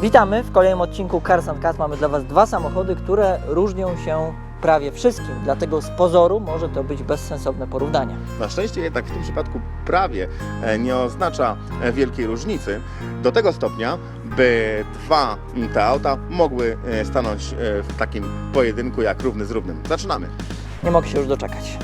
Witamy w kolejnym odcinku Cars and Cat. Mamy dla Was dwa samochody, które różnią się prawie wszystkim, dlatego z pozoru może to być bezsensowne porównanie. Na szczęście jednak w tym przypadku prawie e, nie oznacza e, wielkiej różnicy do tego stopnia, by dwa mm, te auta mogły e, stanąć w takim pojedynku jak równy z równym. Zaczynamy. Nie mogę się już doczekać.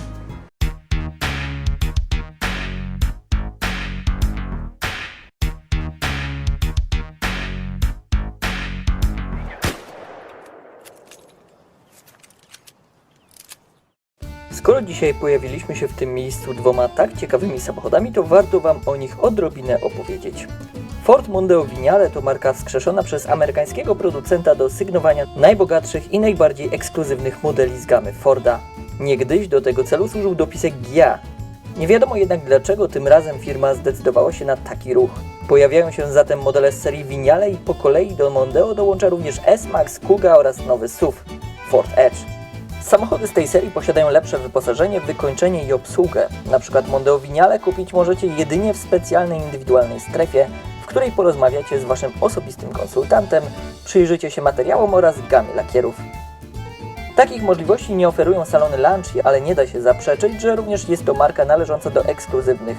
Skoro dzisiaj pojawiliśmy się w tym miejscu dwoma tak ciekawymi samochodami, to warto Wam o nich odrobinę opowiedzieć. Ford Mondeo Vignale to marka wskrzeszona przez amerykańskiego producenta do sygnowania najbogatszych i najbardziej ekskluzywnych modeli z gamy Forda. Niegdyś do tego celu służył dopisek GIA. Nie wiadomo jednak dlaczego tym razem firma zdecydowała się na taki ruch. Pojawiają się zatem modele z serii Vignale i po kolei do Mondeo dołącza również S-Max, Kuga oraz nowy SUV Ford Edge. Samochody z tej serii posiadają lepsze wyposażenie, wykończenie i obsługę. Na przykład Mondeo Vignale kupić możecie jedynie w specjalnej indywidualnej strefie, w której porozmawiacie z Waszym osobistym konsultantem, przyjrzycie się materiałom oraz gamie lakierów. Takich możliwości nie oferują salony Lancia, ale nie da się zaprzeczyć, że również jest to marka należąca do ekskluzywnych.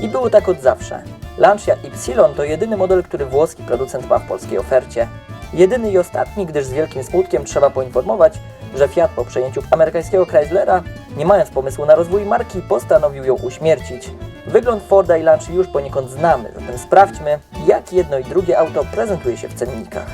I było tak od zawsze. Lancia Y to jedyny model, który włoski producent ma w polskiej ofercie. Jedyny i ostatni, gdyż z wielkim smutkiem trzeba poinformować, że Fiat po przejęciu amerykańskiego Chryslera, nie mając pomysłu na rozwój marki, postanowił ją uśmiercić. Wygląd Forda i Lancia już poniekąd znamy, zatem sprawdźmy, jak jedno i drugie auto prezentuje się w cennikach.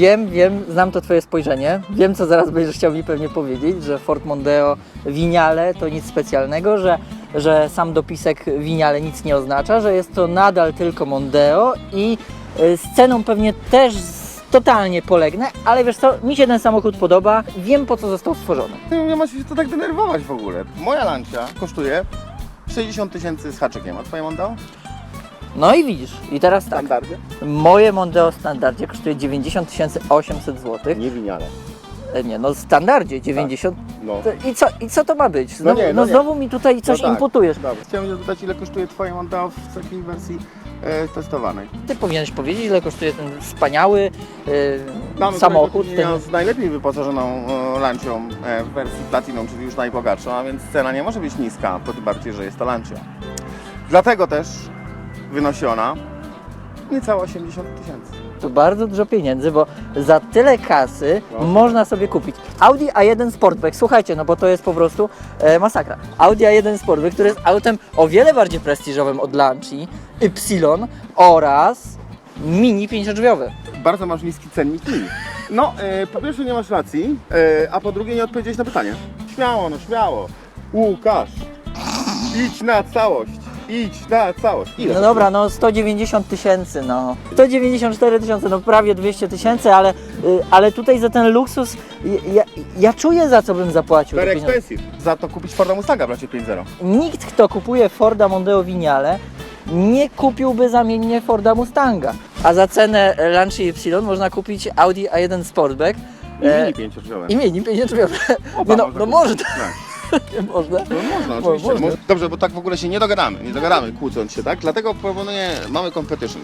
Wiem, wiem, znam to Twoje spojrzenie. Wiem, co zaraz będziesz chciał mi pewnie powiedzieć, że Ford Mondeo Vignale to nic specjalnego, że, że sam dopisek Vignale nic nie oznacza, że jest to nadal tylko Mondeo i y, z ceną pewnie też totalnie polegnę, ale wiesz co, mi się ten samochód podoba, wiem po co został stworzony. Nie, nie ma się to tak denerwować w ogóle. Moja Lancia kosztuje 60 tysięcy z haczykiem, a twoje Mondeo? No i widzisz, i teraz tak, Standardy? moje Mondeo w standardzie kosztuje 90 800 zł. Nie winiale. E, Nie, no w standardzie 90 No. To I co, I co to ma być? Znowu, nie, no no nie. znowu mi tutaj coś No tak. imputujesz. Dobra. Chciałem się zapytać, ile kosztuje twoje Mondeo w takiej wersji e, testowanej? Ty powinieneś powiedzieć, ile kosztuje ten wspaniały Mamy samochód. Ten, z najlepiej wyposażoną e, Lancią e, w wersji Platinum, czyli już najbogatszą, a więc cena nie może być niska, po tym bardziej, że jest to Lancia. Dlatego też wynosi ona niecałe 80 tysięcy. to bardzo dużo pieniędzy, bo za tyle kasy No. można sobie kupić Audi A1 Sportback. Słuchajcie, no bo to jest po prostu e, masakra. Audi A1 Sportback, który jest autem o wiele bardziej prestiżowym od Lanci, Y oraz mini pięciodrzwiowy. Bardzo masz niski cennik mini. No, e, po pierwsze nie masz racji, e, a po drugie nie odpowiedziałeś na pytanie. Śmiało, no śmiało. Łukasz, idź na całość, idź na całość. Ile No to dobra, no 190 tysięcy, no. 194 tysiące, no prawie 200 tysięcy, ale, y, ale tutaj za ten luksus ja, ja czuję za co bym zapłacił. te Very pieniądze. expensive. Za to kupić Forda Mustanga w racie 5.0. Nikt, kto kupuje Forda Mondeo Vignale, nie kupiłby zamiennie Forda Mustanga. A za cenę Lancia Y można kupić Audi A1 Sportback. I e, mini pięciodrzwiowe. I mini 50 Oba Nie no, można no kupić. może, Tak. nie można. No można, oczywiście. można. Mo- Dobrze, bo tak w ogóle się nie dogadamy, nie dogadamy kłócąc się, tak? Dlatego proponuję, mamy competition.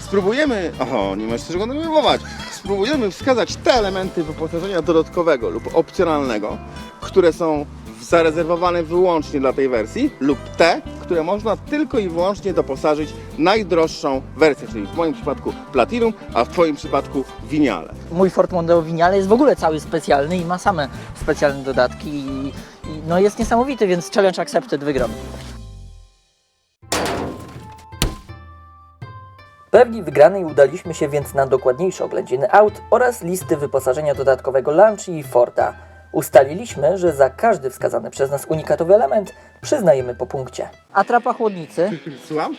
Spróbujemy, oho, nie masz czego denerwować, spróbujemy wskazać te elementy wyposażenia dodatkowego lub opcjonalnego, które są zarezerwowane wyłącznie dla tej wersji lub te, które można tylko i wyłącznie doposażyć najdroższą wersję, czyli w moim przypadku Platinum, a w Twoim przypadku Vignale. Mój Ford Mondeo Vignale jest w ogóle cały specjalny i ma same specjalne dodatki i no jest niesamowity, więc challenge accepted wygram. Pewni wygranej udaliśmy się więc na dokładniejsze oględziny aut oraz listy wyposażenia dodatkowego Lancia i Forda. Ustaliliśmy, że za każdy wskazany przez nas unikatowy element przyznajemy po punkcie. Atrapa chłodnicy. Słucham?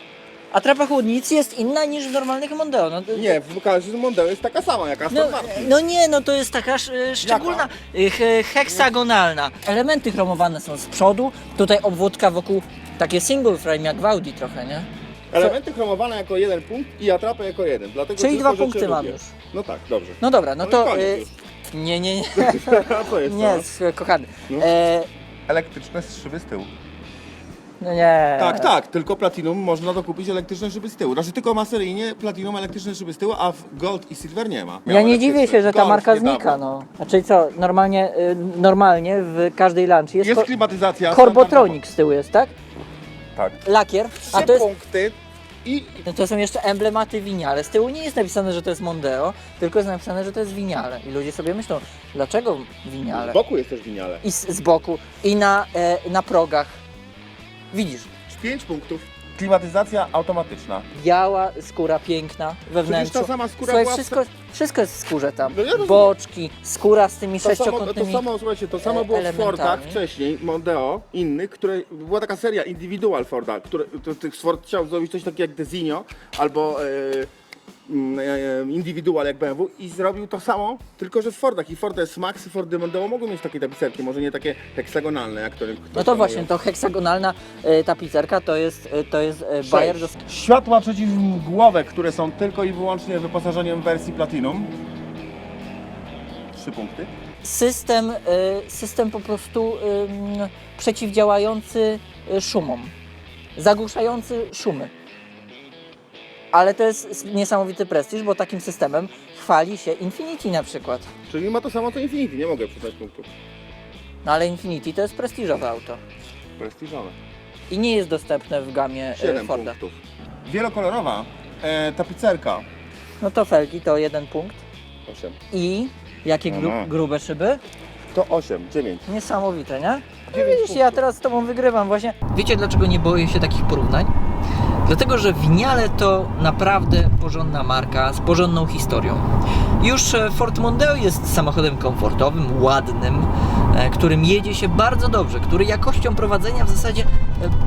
Atrapa chłodnicy jest inna niż w normalnych Mondeo. No, Nie, w każdym Mondeo jest taka sama jak No, Aston Martin. no nie, no to jest taka sz- szczególna, y, he- heksagonalna. Elementy chromowane są z przodu, tutaj obwódka wokół Takie single frame jak w Audi trochę, nie? Elementy chromowane jako jeden punkt i atrapę jako jeden. Dlatego Czyli tylko, dwa punkty cię mam lubię. już. No tak, dobrze. No dobra, no No to... koniec y, nie, nie, nie. A co jest Nie, teraz? s- kochany. No. E, Elektryczne szyby z tyłu. No nie. Tak, tak, tylko Platinum można dokupić elektryczne szyby z tyłu. Znaczy tylko ma seryjnie Platinum elektryczne szyby z tyłu, a w Gold i Silver nie ma. Ja Miał nie dziwię się, że ta Golf marka niedawno. znika, no. Znaczy co, normalnie, y, normalnie w każdej lunch jest, Jest ko- klimatyzacja. Corbotronic z tyłu jest, tak? Tak. Lakier, a Trzy to jest... punkty i No to są jeszcze emblematy winiale. Z tyłu nie jest napisane, że to jest Mondeo, tylko jest napisane, że to jest winiale. I ludzie sobie myślą, dlaczego winiale? z boku jest też winiale. I z, z boku, i na, e, na progach. Widzisz, Pięć punktów. Klimatyzacja automatyczna. biała skóra piękna we wnętrzu. ta sama skóra Słuchaj, była w wszystko, wszystko jest w skórze tam. No ja rozumiem. Boczki, skóra z tymi To samo, to sześciokątnymi... samo, słuchajcie, to samo e, było w elementami. Fordach wcześniej, Mondeo, innych, które, była taka seria Individual Forda, które, to, to Ford chciał zrobić coś takiego jak Designo, albo e, mm, e, Individual jak BMW i zrobił to samo, tylko że w Fordach. I Ford S-Max i Fordy Mondeo mogą mieć takie tapicerki, może nie takie heksagonalne, jak to No to właśnie, to heksagonalna e, tapicerka to jest, e, to jest e, Bayer do... Światła przeciwmgłowe, które są tylko i wyłącznie wyposażeniem wersji Platinum. Trzy punkty. system, e, system po prostu ym, przeciwdziałający e, szumom, zagłuszający szumy. Ale to jest niesamowity prestiż, bo takim systemem chwali się Infiniti na przykład. Czyli ma to samo co Infinity, nie mogę przyznać punktów. No ale Infiniti to jest prestiżowe auto Prestiżowe. i nie jest dostępne w gamie e, 7 Forda. punktów. Wielokolorowa e, tapicerka. No to felgi to jeden punkt. 8. I jakie gru, Aha. grube szyby? To 8, 9. Niesamowite, nie? No widzisz, ja punktów. teraz z Tobą wygrywam właśnie. Wiecie dlaczego nie boję się takich porównań? Dlatego, że Winiale to naprawdę porządna marka z porządną historią. Już e, Ford Mondeo jest samochodem komfortowym, ładnym, e, którym jedzie się bardzo dobrze, który jakością prowadzenia w zasadzie e,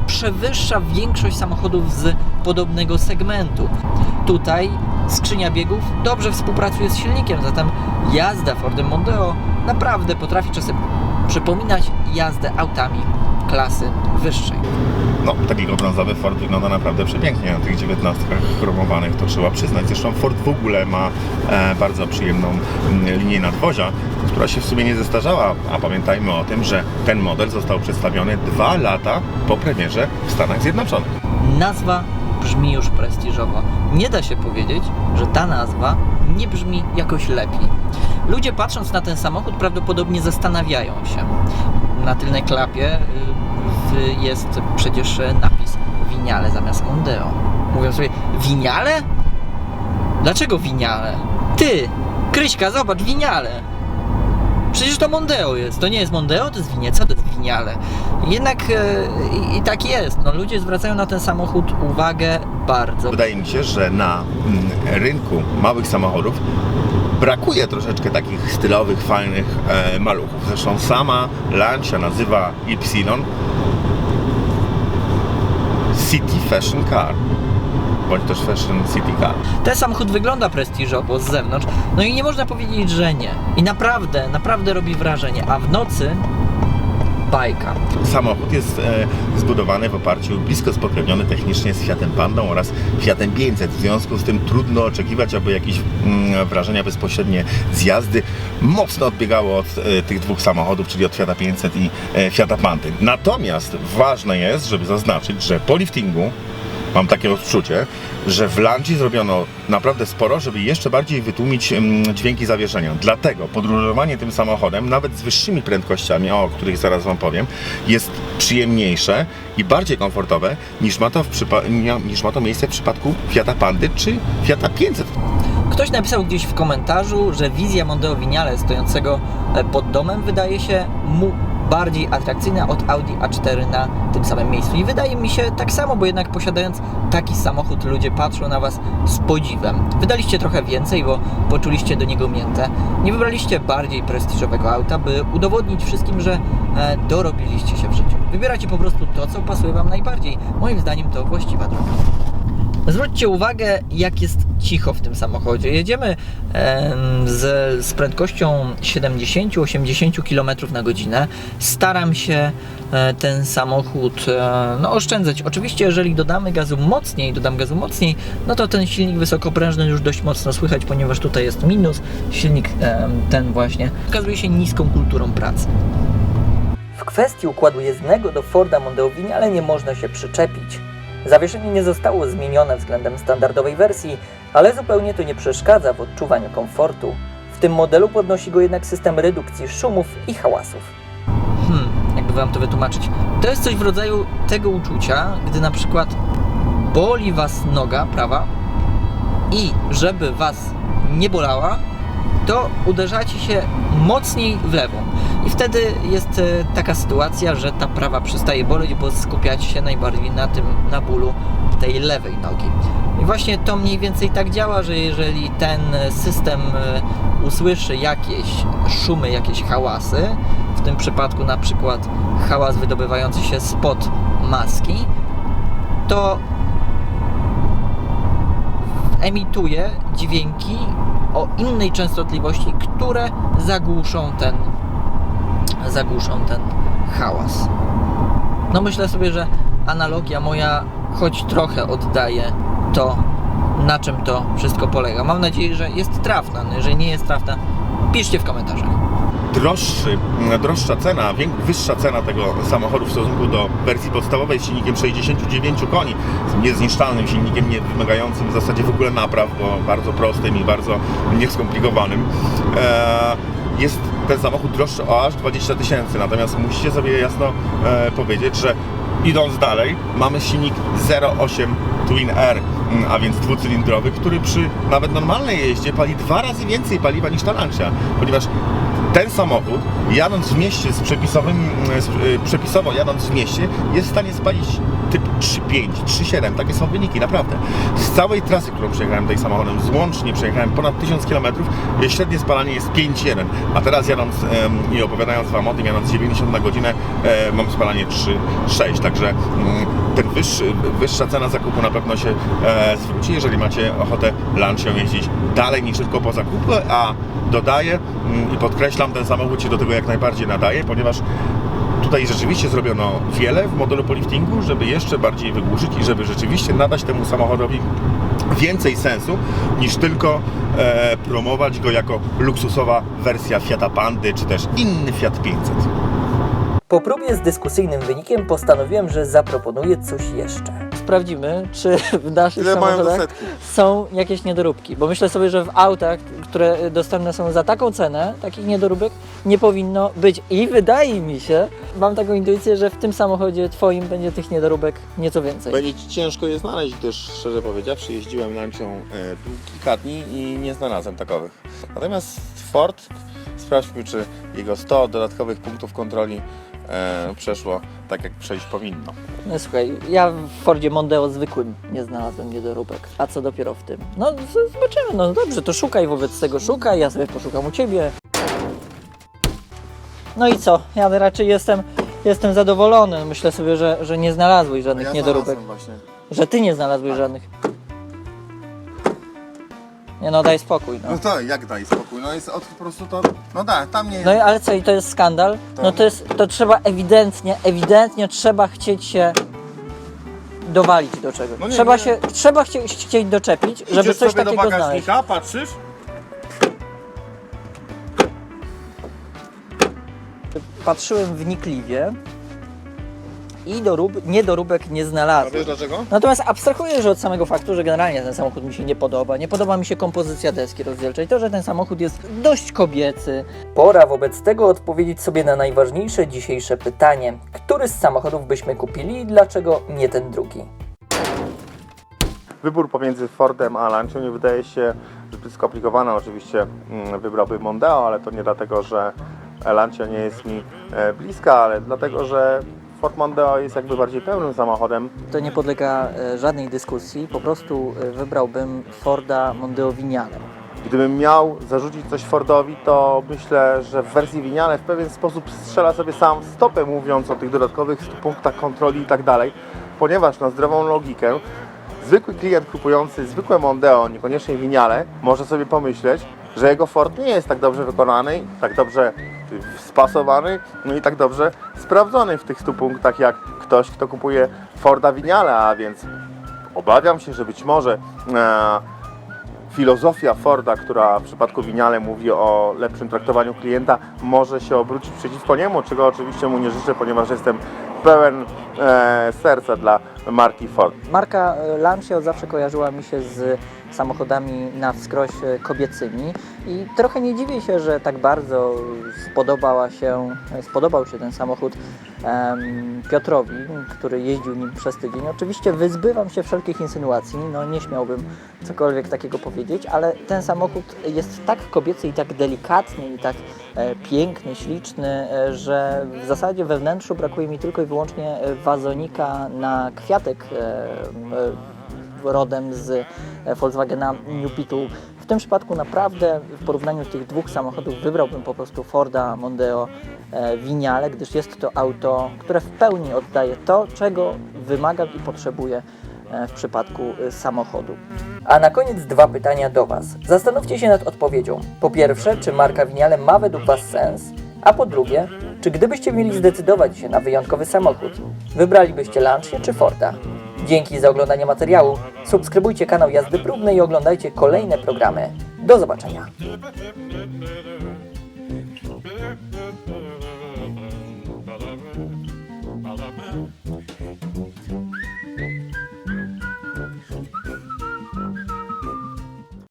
przewyższa większość samochodów z podobnego segmentu. Tutaj skrzynia biegów dobrze współpracuje z silnikiem, zatem jazda Fordem Mondeo naprawdę potrafi czasem przypominać jazdę autami klasy wyższej. No, taki brązowy Ford wygląda naprawdę przepięknie na tych dziewiętnastkach chromowanych, to trzeba przyznać. Zresztą Ford w ogóle ma e, bardzo przyjemną mm, linię nadwozia, która się w sumie nie zestarzała, a pamiętajmy o tym, że ten model został przedstawiony dwa lata po premierze w Stanach Zjednoczonych. Nazwa brzmi już prestiżowo. Nie da się powiedzieć, że ta nazwa nie brzmi jakoś lepiej. Ludzie patrząc na ten samochód prawdopodobnie zastanawiają się. Na tylnej klapie y, jest przecież y, napis Winiale zamiast Mondeo. Mówią sobie, Winiale? Dlaczego Winiale? Ty, Kryśka, zobacz, Winiale. Przecież to Mondeo jest. To nie jest Mondeo, to jest Winie. Co to jest Winiale? Jednak e, i, i tak jest. No, ludzie zwracają na ten samochód uwagę bardzo. Wydaje mi się, że na mm, rynku małych samochodów brakuje troszeczkę takich stylowych, fajnych e, maluchów. Zresztą sama Lancia nazywa Y City Fashion Car. Bądź też Fashion City Car. Ten samochód wygląda prestiżowo z zewnątrz, no i nie można powiedzieć, że nie. I naprawdę, naprawdę robi wrażenie. A w nocy bajka. Samochód jest e, zbudowany w oparciu blisko spokrewniony technicznie z Fiatem Pandą oraz Fiatem 500. W związku z tym trudno oczekiwać, aby jakieś mm, wrażenia bezpośrednie z jazdy mocno odbiegało od e, tych dwóch samochodów, czyli od Fiata 500 i e, Fiata Pandy. Natomiast ważne jest, żeby zaznaczyć, że po liftingu mam takie odczucie, że w Landzi zrobiono naprawdę sporo, żeby jeszcze bardziej wytłumić dźwięki zawieszenia. Dlatego podróżowanie tym samochodem, nawet z wyższymi prędkościami, o których zaraz Wam powiem, jest przyjemniejsze i bardziej komfortowe niż ma to, niż ma to miejsce w przypadku Fiata Pandy czy Fiata 500. Ktoś napisał gdzieś w komentarzu, że wizja Mondeo Vignale stojącego e, pod domem wydaje się mu bardziej atrakcyjna od Audi A4 na tym samym miejscu. I wydaje mi się tak samo, bo jednak posiadając taki samochód, ludzie patrzą na Was z podziwem. Wydaliście trochę więcej, bo poczuliście do niego miętę. Nie wybraliście bardziej prestiżowego auta, by udowodnić wszystkim, że e, dorobiliście się w życiu. Wybieracie po prostu to, co pasuje Wam najbardziej. Moim zdaniem to właściwa droga. Zwróćcie uwagę, jak jest cicho w tym samochodzie. Jedziemy em, z, z prędkością 70-80 km na godzinę. Staram się e, ten samochód e, no, oszczędzać. Oczywiście, jeżeli dodamy gazu mocniej, dodam gazu mocniej, no to ten silnik wysokoprężny już dość mocno słychać, ponieważ tutaj jest minus. Silnik em, ten właśnie okazuje się niską kulturą pracy. W kwestii układu jezdnego do Forda Mondeo Vignale nie można się przyczepić. Zawieszenie nie zostało zmienione względem standardowej wersji, ale zupełnie to nie przeszkadza w odczuwaniu komfortu. W tym modelu podnosi go jednak system redukcji szumów i hałasów. Hmm, jakby wam to wytłumaczyć. To jest coś w rodzaju tego uczucia, gdy na przykład boli was noga prawa i żeby was nie bolała, to uderzacie się mocniej w lewą. I wtedy jest e, taka sytuacja, że ta prawa przestaje boleć, bo skupiacie się najbardziej na tym, na bólu tej lewej nogi. I właśnie to mniej więcej tak działa, że jeżeli ten system e, usłyszy jakieś szumy, jakieś hałasy, w tym przypadku na przykład hałas wydobywający się spod maski, to emituje dźwięki o innej częstotliwości, które zagłuszą ten zagłuszą ten hałas. No myślę sobie, że analogia moja choć trochę oddaje to, na czym to wszystko polega. Mam nadzieję, że jest trafna. No jeżeli nie jest trafna, piszcie w komentarzach. droższy, droższa cena, wyższa cena tego samochodu w stosunku do wersji podstawowej z silnikiem 69 koni, z niezniszczalnym silnikiem, nie wymagającym w zasadzie w ogóle napraw, bo bardzo prostym i bardzo nieskomplikowanym. E, jest ten samochód droższy o aż 20 tysięcy, natomiast musicie sobie jasno e, powiedzieć, że idąc dalej, mamy silnik 0,8 Twin R, mm, a więc dwucylindrowy, który przy nawet normalnej jeździe pali dwa razy więcej paliwa niż ta Lancia, ponieważ ten samochód, jadąc w mieście z przepisowym, z, y, przepisowo jadąc w mieście, jest w stanie spalić typ 3,5, 3,7, takie są wyniki, naprawdę. Z całej trasy, którą przejechałem tym samochodem, złącznie przejechałem ponad 1000 km, y, średnie spalanie jest 5,1, a teraz jadąc i opowiadając Wam o tym, jadąc 90 na godzinę, e, mam spalanie 3,6, także mm, ten wyższy, wyższa cena zakupu na pewno się e, zwróci, jeżeli macie ochotę Lancią jeździć dalej niż tylko po zakupie, a dodaję mm, i podkreślam, ten samochód się do tego jak najbardziej nadaje, ponieważ tutaj rzeczywiście zrobiono wiele w modelu poliftingu, żeby jeszcze bardziej wygłuszyć i żeby rzeczywiście nadać temu samochodowi więcej sensu niż tylko e, promować go jako luksusowa wersja Fiata Pandy czy też inny Fiat 500. Po próbie z dyskusyjnym wynikiem postanowiłem, że zaproponuję coś jeszcze. Sprawdzimy, czy w naszych Ile samochodach są jakieś niedoróbki. Bo myślę sobie, że w autach, które dostępne są za taką cenę, takich niedoróbek nie powinno być. I wydaje mi się, mam taką intuicję, że w tym samochodzie Twoim będzie tych niedoróbek nieco więcej. Będzie ci ciężko je znaleźć, gdyż szczerze powiedziawszy jeździłem lancią kilka dni i nie znalazłem takowych. Natomiast Ford, sprawdźmy czy jego 100 dodatkowych punktów kontroli e, przeszło tak jak przejść powinno. No słuchaj, ja w Fordzie Mondeo zwykłym nie znalazłem niedoróbek. A co dopiero w tym? No z- zobaczymy, no dobrze, to szukaj wobec tego, szukaj, ja sobie poszukam u Ciebie. No i co? Ja raczej jestem, jestem zadowolony. Myślę sobie, że, że nie znalazłeś żadnych niedoróbek. Właśnie. Że Ty nie znalazłeś żadnych. Nie no, daj spokój. No. No to jak daj spokój, no jest od, po prostu to, no da, tam nie No i ale co, i to jest skandal? No to jest, to trzeba ewidentnie, ewidentnie trzeba chcieć się dowalić do czegoś. No nie, trzeba nie. się, trzeba chcie, chcieć doczepić, żeby Idziesz coś sobie takiego do znaleźć. bagażnika, patrzysz, Patrzyłem wnikliwie i dorób, niedoróbek nie a znalazłem. wiesz dlaczego? Natomiast abstrahuję że od samego faktu, że generalnie ten samochód mi się nie podoba. Nie podoba mi się kompozycja deski rozdzielczej. To, że ten samochód jest dość kobiecy. Pora wobec tego odpowiedzieć sobie na najważniejsze dzisiejsze pytanie. Który z samochodów byśmy kupili i dlaczego nie ten drugi? Wybór pomiędzy Fordem a Lancią nie wydaje się zbyt skomplikowany. Oczywiście mm, wybrałbym Mondeo, ale to nie dlatego, że Lancia nie jest mi e, bliska, ale dlatego, że Ford Mondeo jest jakby bardziej pełnym samochodem. To nie podlega e, żadnej dyskusji. Po prostu e, wybrałbym Forda Mondeo Vignale. Gdybym miał zarzucić coś Fordowi, to myślę, że w wersji Vignale w pewien sposób strzela sobie sam stopę, mówiąc o tych dodatkowych 100 punktach kontroli i tak dalej, ponieważ na zdrową logikę zwykły klient kupujący zwykłe Mondeo, niekoniecznie winiale, może sobie pomyśleć, że jego Ford nie jest tak dobrze wykonany, tak dobrze spasowany, no i tak dobrze sprawdzony w tych 100 punktach jak ktoś, kto kupuje Forda winiale, a więc obawiam się, że być może e, filozofia Forda, która w przypadku winiale mówi o lepszym traktowaniu klienta, może się obrócić przeciwko niemu, czego oczywiście mu nie życzę, ponieważ jestem pełen e, serca dla marki Ford. Marka e, Lancia od zawsze kojarzyła mi się z samochodami na wskroś e, kobiecymi i trochę nie dziwię się, że tak bardzo spodobała się, e, spodobał się ten samochód em, Piotrowi, który jeździł nim przez tydzień. Oczywiście wyzbywam się wszelkich insynuacji, no nie śmiałbym cokolwiek takiego powiedzieć, ale ten samochód jest tak kobiecy i tak delikatny i tak e, piękny, śliczny, e, że w zasadzie we wnętrzu brakuje mi tylko i wyłącznie e, wazonika na kwiatek e, e, rodem z e, Volkswagena New Beetle. W tym przypadku naprawdę w porównaniu tych dwóch samochodów wybrałbym po prostu Forda Mondeo e, Vignale, gdyż jest to auto, które w pełni oddaje to, czego wymagam i potrzebuję e, w przypadku e, samochodu. A na koniec dwa pytania do Was. Zastanówcie się nad odpowiedzią. Po pierwsze, czy marka Vignale ma według Was sens? A po drugie, czy gdybyście mieli zdecydować się na wyjątkowy samochód, wybralibyście Lancia czy Forda? Dzięki za oglądanie materiału. Subskrybujcie kanał Jazdy Próbnej i oglądajcie kolejne programy. Do zobaczenia.